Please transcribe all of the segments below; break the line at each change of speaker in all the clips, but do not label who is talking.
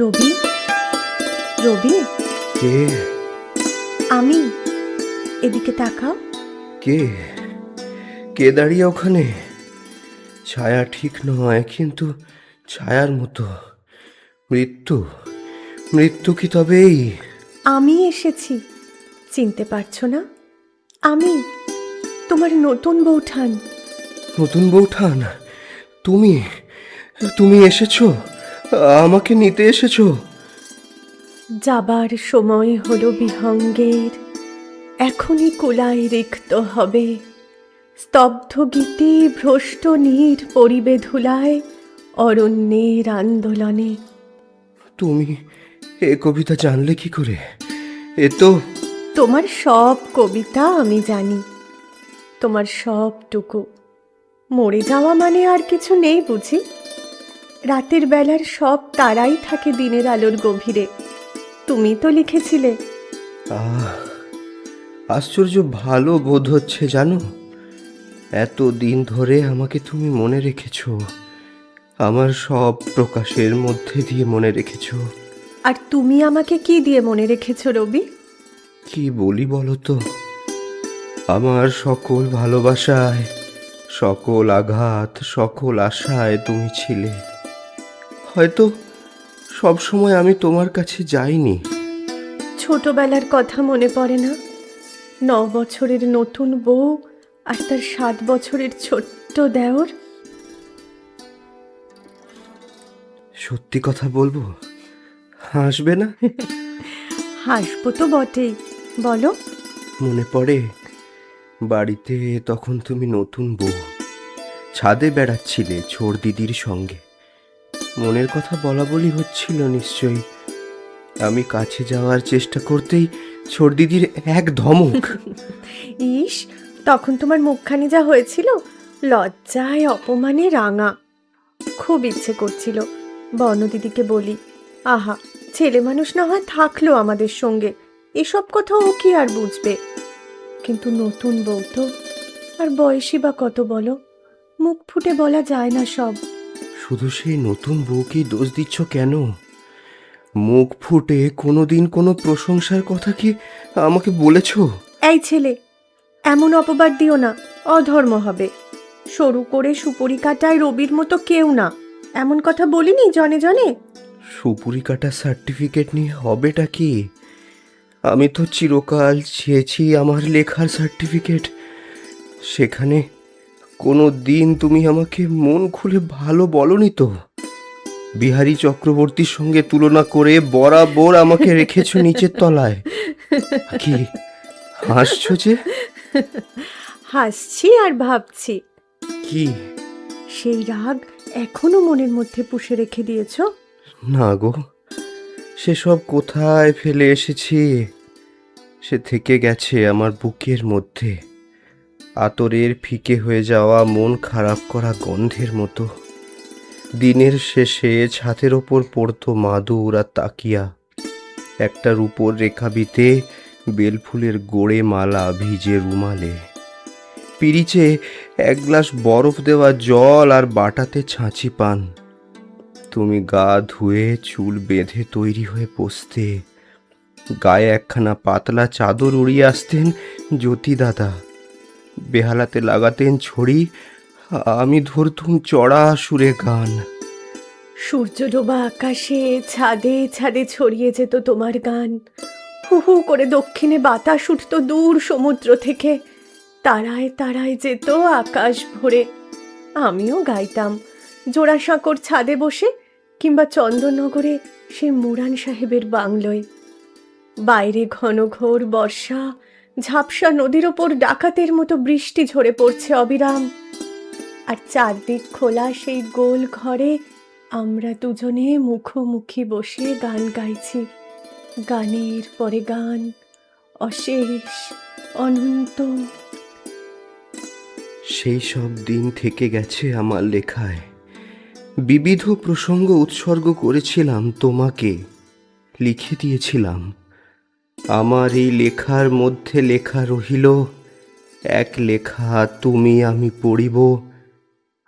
রবি? রবি?
কে?
আমি। এদিকে তাকাও।
কে? কে দাঁড়িয়ে ওখানে? ছায়া ঠিক নয় কিন্তু ছায়ার মতো। মৃত্যু? মৃত্যু কি তবেই?
আমি এসেছি। চিনতে পারছ না? আমি। তোমার নতুন বৌঠান।
নতুন বৌঠান? তুমি? তুমি এসেছ? আমাকে নিতে এসেছ?
যাবার সময় হলো বিহঙ্গের এখনই কুলাই রিক্ত হবে। স্তব্ধ গীতি ভ্রষ্ট নীর পরিবে ধুলায় অরণ্যের আন্দোলনে।
তুমি এ কবিতা জানলে কি করে? এ তো
তোমার সব কবিতা আমি জানি। তোমার সবটুকু। মরে যাওয়া মানে আর কিছু নেই বুঝি? রাতের বেলার সব তারাই থাকে দিনের আলোর গভীরে। তুমি তো লিখেছিলে।
আহ আশ্চর্য ভালো বোধ হচ্ছে জানো? এত দিন ধরে আমাকে তুমি মনে রেখেছো। আমার সব প্রকাশের মধ্যে দিয়ে মনে রেখেছো।
আর তুমি আমাকে কি দিয়ে মনে রেখেছো রবি?
কি বলি বলো তো? আমার সকল ভালোবাসায় সকল আঘাত সকল আশায় তুমি ছিলে। হয়তো সব সময় আমি তোমার কাছে যাইনি।
ছোটবেলার কথা মনে পড়ে না? ন বছরের নতুন বউ আর তার সাত বছরের ছোট্ট দেওর?
সত্যি কথা বলব? হাসবে না?
হাসবো তো বটেই। বলো।
মনে পড়ে বাড়িতে তখন তুমি নতুন বউ। ছাদে বেড়াচ্ছিলে ছোড় দিদির সঙ্গে। মনের কথা বলা বলি হচ্ছিল নিশ্চয়ই। আমি কাছে যাওয়ার চেষ্টা করতেই ছোড় দিদির এক ধমক।
ইস, তখন তোমার মুখখানি যা হয়েছিল, লজ্জায় অপমানে রাঙা। খুব ইচ্ছে করছিল বর্ণদিদিকে বলি, আহা, ছেলে মানুষ না হয় থাকল আমাদের সঙ্গে, এসব কথা ও কি আর বুঝবে? কিন্তু নতুন বউ তো, আর বয়সী বা কত বলো, মুখ ফুটে বলা যায় না সব।
শুধু সেই নতুন বউকেই দোষ দিচ্ছ কেন? মুখ ফুটে কোনোদিন কোনো প্রশংসার কথা কি আমাকে বলেছ?
এই ছেলে এমন অপবাদ দিও না অধর্ম হবে। সরু করে সুপরি কাটায় রবির মতো কেউ না। এমন কথা বলিনি জনে জনে?
সুপুরি কাটা সার্টিফিকেট নিয়ে হবেটা কি? আমি তো চিরকাল চেয়েছি আমার লেখার সার্টিফিকেট সেখানে কোনো দিন তুমি আমাকে মন খুলে ভালো বলনি তো। বিহারী চক্রবর্তীর সঙ্গে তুলনা করে বরাবর আমাকে রেখেছো নিচের তলায়। কি হাসছো যে?
হাসছি আর ভাবছি।
কি?
সেই রাগ এখনও মনের মধ্যে পুষে রেখে দিয়েছ?
না গো সেসব কোথায় ফেলে এসেছি? সে থেকে গেছে আমার বুকের মধ্যে। আতরের ফিকে হয়ে যাওয়া মন খারাপ করা গন্ধের মতো। দিনের শেষে ছাতের ওপর পড়তো মাদুর আর তাকিয়া। একটার উপর রেখাবিতে বেলফুলের গোড়ে মালা ভিজে রুমালে। পিরিচে এক গ্লাস বরফ দেওয়া জল আর বাটাতে ছাঁচি পান। তুমি গা ধুয়ে চুল বেঁধে তৈরি হয়ে বসতে গায়ে একখানা পাতলা চাদর উড়িয়ে আসতেন জ্যোতি দাদা বেহালাতে লাগাতেন ছড়ি, আমি ধরতুম চড়া সুরে গান।
সূর্য ডোবা আকাশে ছাদে ছাদে ছড়িয়ে যেত তোমার গান। হু হু করে দক্ষিণে বাতাস উঠত দূর সমুদ্র থেকে। তারায় তারায় যেত আকাশ ভরে। আমিও গাইতাম, জোড়াসাঁকোর ছাদে বসে কিংবা চন্দননগরে সে মুরান সাহেবের বাংলোয়। বাইরে ঘন ঘোর বর্ষা ঝাপসা নদীর ওপর ডাকাতের মতো বৃষ্টি ঝরে পড়ছে অবিরাম। আর চারদিক খোলা সেই গোল ঘরে আমরা দুজনে মুখোমুখি বসে গান গাইছি। গানের পরে গান, অশেষ, অনন্ত।
সেই সব দিন থেকে গেছে আমার লেখায়। বিবিধ প্রসঙ্গ উৎসর্গ করেছিলাম তোমাকে, লিখে দিয়েছিলাম। আমার এই লেখার মধ্যে লেখা রহিল। এক লেখা তুমি আমি পড়িব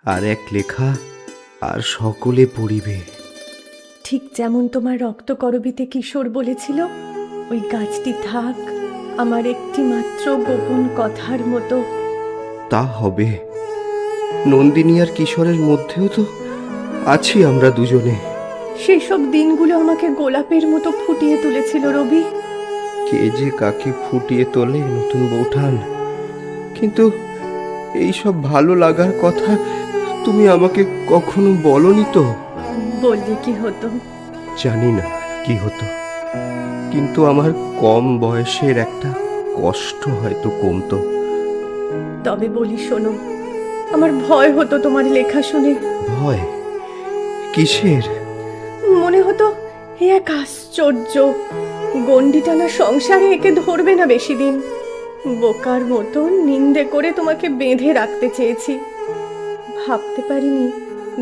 আর এক লেখা আর সকলে পড়িবে।
ঠিক যেমন তোমার রক্তকরবিতে কিশোর বলেছিল ওই গাছটি থাক আমার একটি মাত্র গোপন কথার মতো।
তা হবে। নন্দিনী আর কিশোরের মধ্যেও তো আছি আমরা দুজনে।
সেসব দিনগুলো আমাকে গোলাপের মতো ফুটিয়ে তুলেছিল রবি।
কে যে কাকে ফুটিয়ে তোলে নতুন বৌঠান। কিন্তু এই সব ভালো লাগার কথা তুমি আমাকে কখনো বলনি তো?
বললে কি হতো?
জানি না কি হতো। কিন্তু আমার কম বয়সের একটা কষ্ট হয়তো কমতো।
তবে বলি শোনো আমার ভয় হতো তোমার লেখা শুনে।
ভয়? কিসের?
মনে হতো হে এক আশ্চর্য গন্ডি টানা সংসারে একে ধরবে না বেশি দিন বোকার মতন নিন্দে করে তোমাকে বেঁধে রাখতে চেয়েছি। ভাবতে পারিনি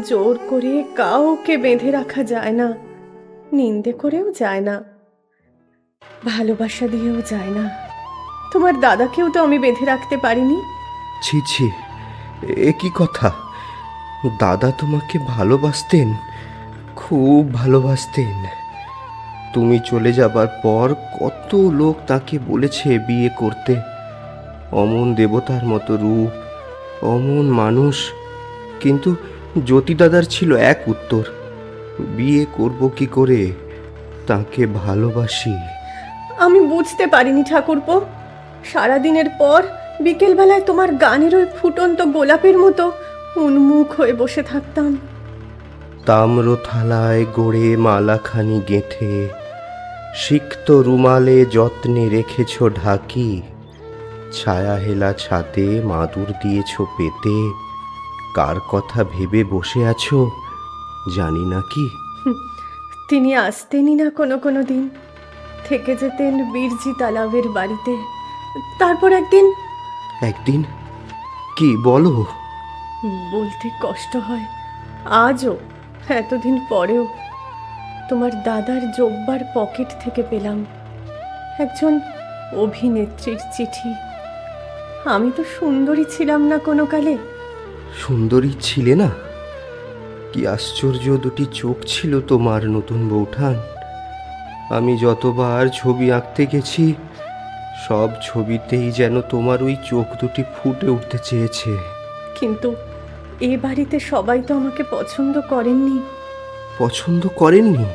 জোর করে কাউকে বেঁধে রাখা যায় না। নিন্দে করেও যায় না। ভালোবাসা দিয়েও যায় না। তোমার দাদাকেও তো আমি বেঁধে রাখতে পারিনি।
ছি ছি, এ কি কথা? দাদা তোমাকে ভালোবাসতেন, খুব ভালোবাসতেন। তুমি চলে যাবার পর কত লোক তাকে বলেছে বিয়ে করতে। অমন দেবতার মতো রূপ অমন মানুষ কিন্তু জ্যোতিদাদার ছিল এক উত্তর বিয়ে করব কি করে তাকে ভালোবাসি।
আমি বুঝতে পারিনি ঠাকুরপো সারাদিনের পর বিকেলবেলায় তোমার গানের ওই ফুটন্ত গোলাপের মতো উন্মুখ হয়ে বসে থাকতাম।
তাম্র থালায় গড়ে মালাখানি গেঁথে সিক্ত রুমালে যত্নে রেখেছ ঢাকি ছায়া হেলা ছাদে মাদুর দিয়েছ পেতে কার কথা ভেবে বসে আছো জানি না কি?
তিনি আসতেনই না কোনো কোনো দিন। থেকে যেতেন বীরজি তালাবের বাড়িতে। তারপর একদিন
একদিন? কি বলো?
বলতে কষ্ট হয়। আজও এতদিন পরেও তোমার দাদার জব্বার পকেট থেকে পেলাম। একজন অভিনেত্রীর চিঠি। আমি তো সুন্দরী ছিলাম না কোনো কালে।
সুন্দরী ছিলে না? কি আশ্চর্য দুটি চোখ ছিল তোমার নতুন বৌঠান। আমি যতবার ছবি আঁকতে গেছি সব ছবিতেই যেন তোমার ওই চোখ দুটি ফুটে উঠতে চেয়েছে।
কিন্তু এ বাড়িতে সবাই তো আমাকে পছন্দ করেননি।
পছন্দ করেননি?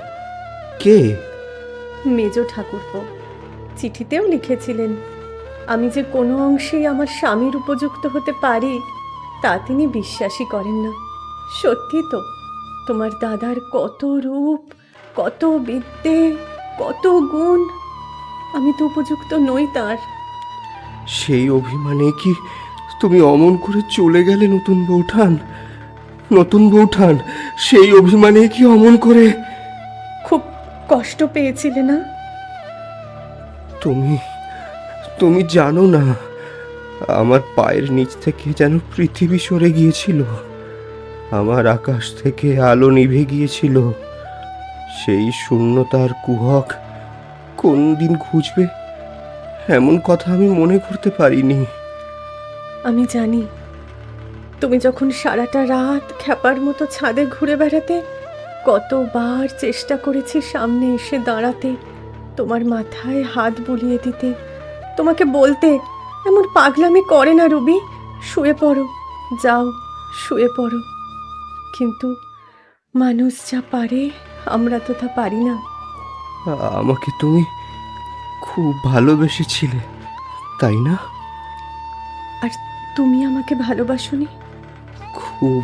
কে?
মেজ ঠাকুরপো চিঠিতেও লিখেছিলেন আমি যে কোনো অংশেই আমার স্বামীর উপযুক্ত হতে পারি তা তিনি বিশ্বাসই করেন না। সত্যি তো তোমার দাদার কত রূপ কত বিদ্যে কত গুণ আমি তো উপযুক্ত নই তার।
সেই অভিমানে কি তুমি অমন করে চলে গেলে নতুন বৌঠান? নতুন বৌঠান সেই অভিমানে কি অমন করে?
খুব কষ্ট পেয়েছিলে না?
তুমি তুমি জানো না আমার পায়ের নিচ থেকে যেন পৃথিবী সরে গিয়েছিল। আমার আকাশ থেকে আলো নিভে গিয়েছিল। সেই শূন্যতার কুহক কোন দিন খুঁজবে এমন কথা আমি মনে করতে পারিনি।
আমি জানি তুমি যখন সারাটা রাত খ্যাপার মতো ছাদে ঘুরে বেড়াতে কতবার চেষ্টা করেছি সামনে এসে দাঁড়াতে তোমার মাথায় হাত বুলিয়ে দিতে। তোমাকে বলতে এমন পাগলামি করে না রবি। শুয়ে পড়ো যাও শুয়ে পড়ো। কিন্তু মানুষ যা পারে আমরা তো তা পারি না।
আমাকে তুমি খুব ভালোবেসেছিলে তাই না?
আর তুমি আমাকে ভালোবাসোনি?
খুব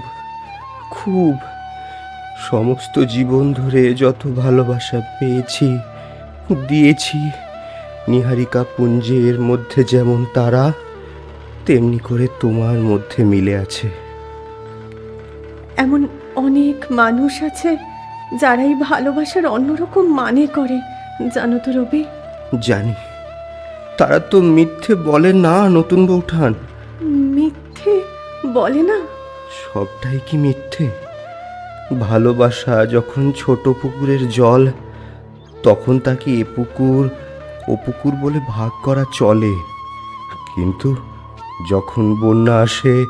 খুব। সমস্ত জীবন ধরে যত ভালোবাসা পেয়েছি দিয়েছি নিহারিকা পুঞ্জের মধ্যে যেমন তারা তেমনি করে তোমার মধ্যে মিলে আছে।
এমন অনেক মানুষ আছে যারা এই ভালোবাসার অন্যরকম মানে করে জানো তো রবি?
জানি। তারা তো মিথ্যে বলে না নতুন বৌঠান।
মিথ্যে বলে না?
সবটাই কি মিথ্যে? ভালোবাসা যখন ছোট পুকুরের জল, তখন তাকে এ পুকুর, ও পুকুর বলে ভাগ করা চলে। কিন্তু যখন বন্যা আসে,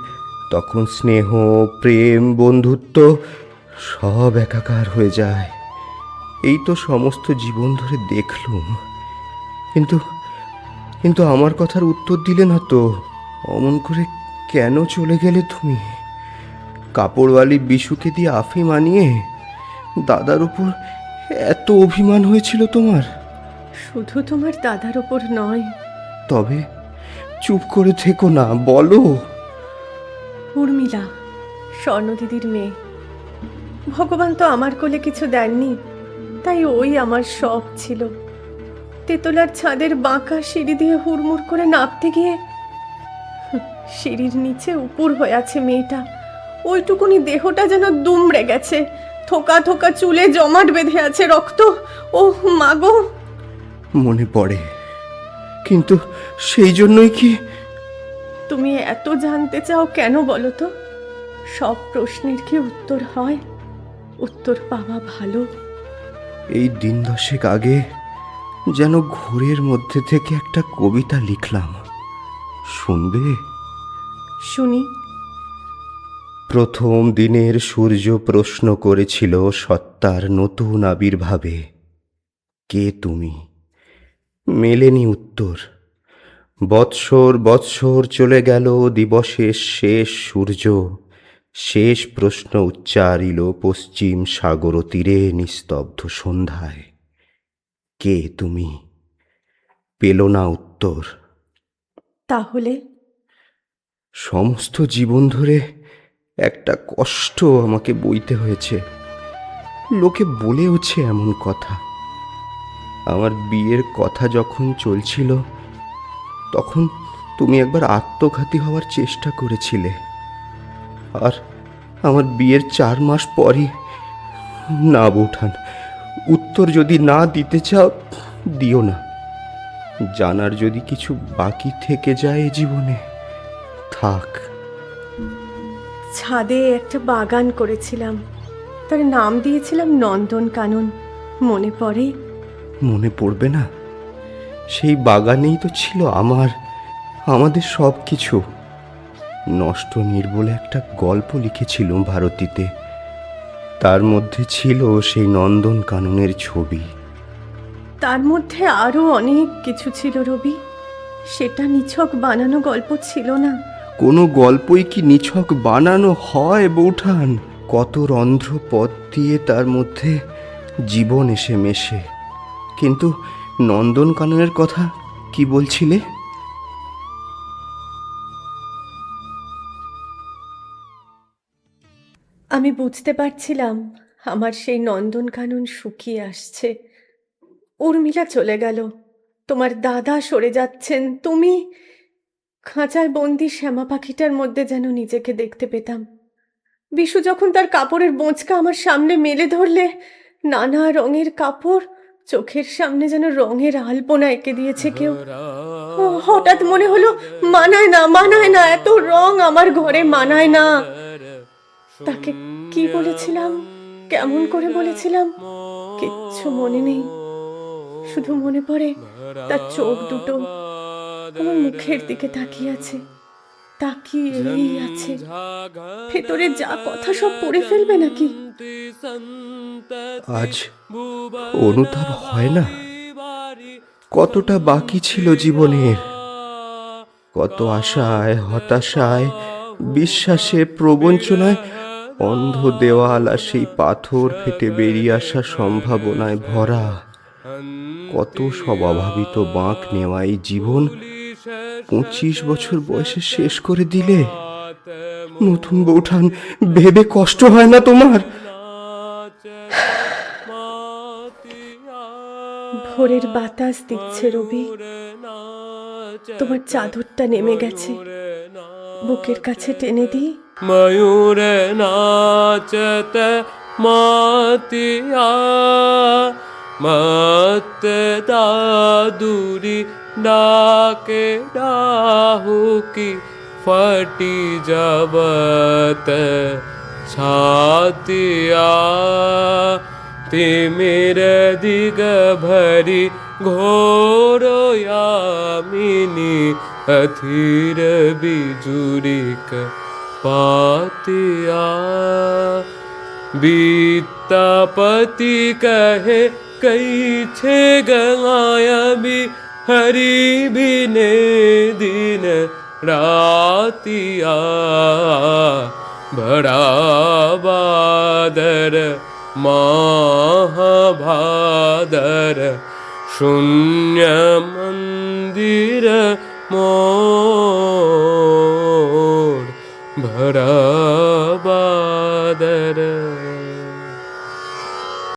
তখন স্নেহ, প্রেম, বন্ধুত্ব সব একাকার হয়ে যায়। এই তো সমস্ত জীবন ধরে দেখলুম। কিন্তু কিন্তু আমার কথার উত্তর দিলে না তো? অমন করে কেন চলে গেলে তুমি? কাপড়ওয়ালি বিশুকে দিয়ে আফি মানিয়ে দাদার উপর এত অভিমান হয়েছিল তোমার?
শুধু তোমার দাদার ওপর নয়।
তবে চুপ করে থেকো না বলো।
উর্মিলা স্বর্ণদিদির মেয়ে। ভগবান তো আমার কোলে কিছু দেননি তাই ওই আমার সব ছিল। তেতলার ছাদের বাঁকা সিঁড়ি দিয়ে হুড়মুড় করে নামতে গিয়ে সিঁড়ির নিচে উপর হয়ে আছে মেয়েটা। ওইটুকুনি দেহটা যেন দুমড়ে গেছে। থোকা থোকা চুলে জমাট বেঁধে আছে রক্ত। ও মাগো
মনে পড়ে। কিন্তু সেই জন্যই কি
তুমি এত জানতে চাও কেন বলো তো? সব প্রশ্নের কি উত্তর হয়? উত্তর পাওয়া ভালো।
এই দিন দশেক আগে যেন ঘোরের মধ্যে থেকে একটা কবিতা লিখলাম। শুনবে?
শুনি।
প্রথম দিনের সূর্য প্রশ্ন করেছিল সত্তার নতুন আবির্ভাবে কে তুমি? মেলেনি উত্তর বৎসর বৎসর চলে গেল দিবসের শেষ সূর্য শেষ প্রশ্ন উচ্চারিল পশ্চিম সাগর তীরে নিস্তব্ধ সন্ধ্যায় কে তুমি? পেল না উত্তর
তাহলে?
সমস্ত জীবন ধরে একটা কষ্ট আমাকে বইতে হয়েছে। লোকে বলেওছে এমন কথা। আমার বিয়ের কথা যখন চলছিল, তখন তুমি একবার আত্মঘাতী হওয়ার চেষ্টা করেছিলে। আর আমার বিয়ের চার মাস পরই না বৌঠান উত্তর যদি না দিতে চাও, দিও না। জানার যদি কিছু বাকি থেকে যায় জীবনে, থাক।
ছাদে একটা বাগান করেছিলাম। তার নাম দিয়েছিলাম নন্দন কানন। মনে পড়ে?
মনে পড়বে না। সেই বাগানেই তো ছিল আমার আমাদের সব কিছু নষ্ট নির্বলে একটা গল্প লিখেছিলুম ভারতীতে। তার মধ্যে ছিল সেই নন্দন কাননের ছবি।
তার মধ্যে আরও অনেক কিছু ছিল রবি। সেটা নিছক বানানো গল্প ছিল না।
কোনো গল্পই কি নিছক বানানো হয় বৌঠান? কত রন্ধ্র পথ দিয়ে তার মধ্যে জীবন এসে মেশে। কিন্তু নন্দনকাননের কথা কি বলছিলে?
আমি বুঝতে পারছিলাম আমার সেই নন্দন কানন শুকিয়ে আসছে। উর্মিলা চলে গেল। তোমার দাদা সরে যাচ্ছেন। তুমি খাঁচায় বন্দি শ্যামা পাখিটার মধ্যে যেন নিজেকে দেখতে পেতাম। বিশু যখন তার কাপড়ের বোঁচকা আমার সামনে মেলে ধরলে, নানা রঙের কাপড় চোখের সামনে যেন রঙের আলপনা এঁকে দিয়েছে কেউ। হঠাৎ মনে হলো, মানায় না মানায় না, এত রং আমার ঘরে মানায় না। তাকে কি বলেছিলাম? কেমন করে বলেছিলাম? কিচ্ছু মনে নেই। শুধু মনে পড়ে, তার চোখ দুটো আমার মুখের দিকে তাকিয়ে আছে তাকিয়েই আছে। ভেতরে যা কথা সব পড়ে ফেলবে নাকি?
আজ অনুতাপ হয় না? কতটা বাকি ছিল জীবনের? কত আশায় হতাশায় বিশ্বাসে প্রবঞ্চনায়? অন্ধ দেওয়াল আর সেই পাথর ফেটে বেরিয়ে আসা সম্ভাবনায় ভরা। কত সব অভাবিত বাঁক নেওয়া এই জীবন? পঁচিশ বছর বয়সে শেষ করে দিলে? নতুন বউঠান ভেবে কষ্ট হয় না তোমার?
ভোরের বাতাস দিচ্ছে রবি। তোমার চাদরটা নেমে গেছে। বুকের কাছে টেনে দিই।
ময়ূর নাচত মাতিয়া মাত দাদুরি डाके डाहू की फटी जबत छातिया। तिमिर दिग भरी घोर यामिनी, अधीर बिजुरिक पातिया। वित्तापति कहे, कई छे गवायबी हरि बिने दिन रातिया बड़ा बादर महाभादर शून्य मंदिर मोर भरा बादर